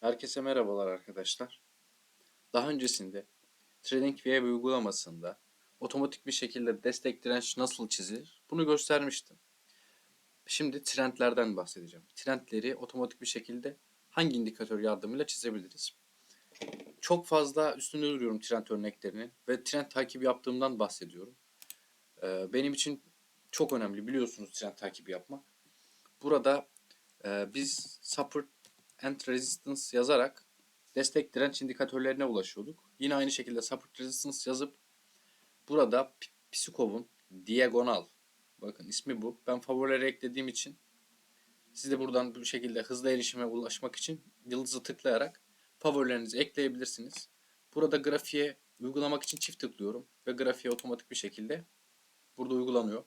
Herkese merhabalar arkadaşlar. Daha öncesinde TradingView uygulamasında otomatik bir şekilde destek direnç nasıl çizilir bunu göstermiştim. Şimdi trendlerden bahsedeceğim. Trendleri otomatik bir şekilde hangi indikatör yardımıyla çizebiliriz? Çok fazla üstünde duruyorum trend örneklerinin ve trend takibi yaptığımdan bahsediyorum. Ee, Benim için çok önemli biliyorsunuz trend takibi yapmak. Burada e, biz support and resistance yazarak destek direnç indikatörlerine ulaşıyorduk. Yine aynı şekilde support resistance yazıp burada Psikov'un diagonal bakın ismi bu. Ben favorilere eklediğim için siz de buradan bu şekilde hızlı erişime ulaşmak için yıldızı tıklayarak favorilerinizi ekleyebilirsiniz. Burada grafiğe uygulamak için çift tıklıyorum ve grafiğe otomatik bir şekilde burada uygulanıyor.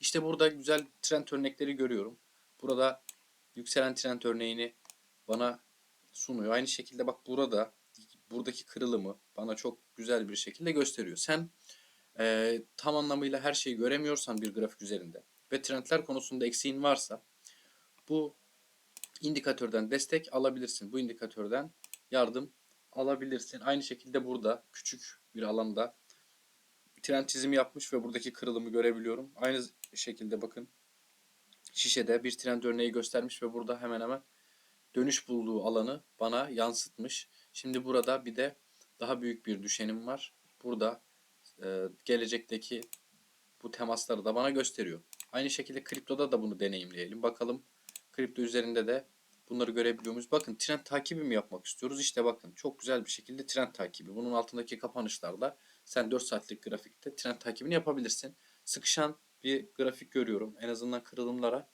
İşte burada güzel trend örnekleri görüyorum. Burada yükselen trend örneğini bana sunuyor. Aynı şekilde bak burada buradaki kırılımı bana çok güzel bir şekilde gösteriyor. Sen e, tam anlamıyla her şeyi göremiyorsan bir grafik üzerinde ve trendler konusunda eksiğin varsa bu indikatörden destek alabilirsin. Bu indikatörden yardım alabilirsin. Aynı şekilde burada küçük bir alanda trend çizimi yapmış ve buradaki kırılımı görebiliyorum. Aynı şekilde bakın şişede bir trend örneği göstermiş ve burada hemen hemen dönüş bulduğu alanı bana yansıtmış. Şimdi burada bir de daha büyük bir düşenim var. Burada e, gelecekteki bu temasları da bana gösteriyor. Aynı şekilde kriptoda da bunu deneyimleyelim. Bakalım kripto üzerinde de bunları görebiliyor muyuz? Bakın trend takibi mi yapmak istiyoruz? İşte bakın çok güzel bir şekilde trend takibi. Bunun altındaki kapanışlarda sen 4 saatlik grafikte trend takibini yapabilirsin. Sıkışan bir grafik görüyorum. En azından kırılımlara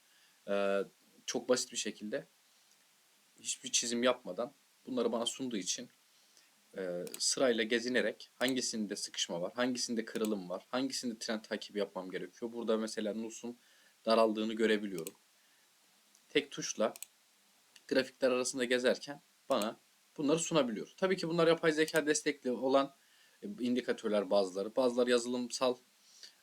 e, çok basit bir şekilde hiçbir çizim yapmadan bunları bana sunduğu için e, sırayla gezinerek hangisinde sıkışma var, hangisinde kırılım var, hangisinde trend takibi yapmam gerekiyor. Burada mesela Nus'un daraldığını görebiliyorum. Tek tuşla grafikler arasında gezerken bana bunları sunabiliyor. Tabii ki bunlar yapay zeka destekli olan indikatörler bazıları. Bazıları yazılımsal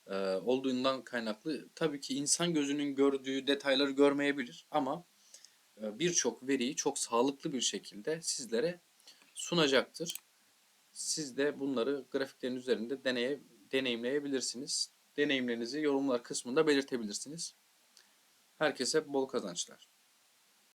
e, olduğundan kaynaklı tabii ki insan gözünün gördüğü detayları görmeyebilir ama e, birçok veriyi çok sağlıklı bir şekilde sizlere sunacaktır. Siz de bunları grafiklerin üzerinde deneye, deneyimleyebilirsiniz. Deneyimlerinizi yorumlar kısmında belirtebilirsiniz. Herkese bol kazançlar.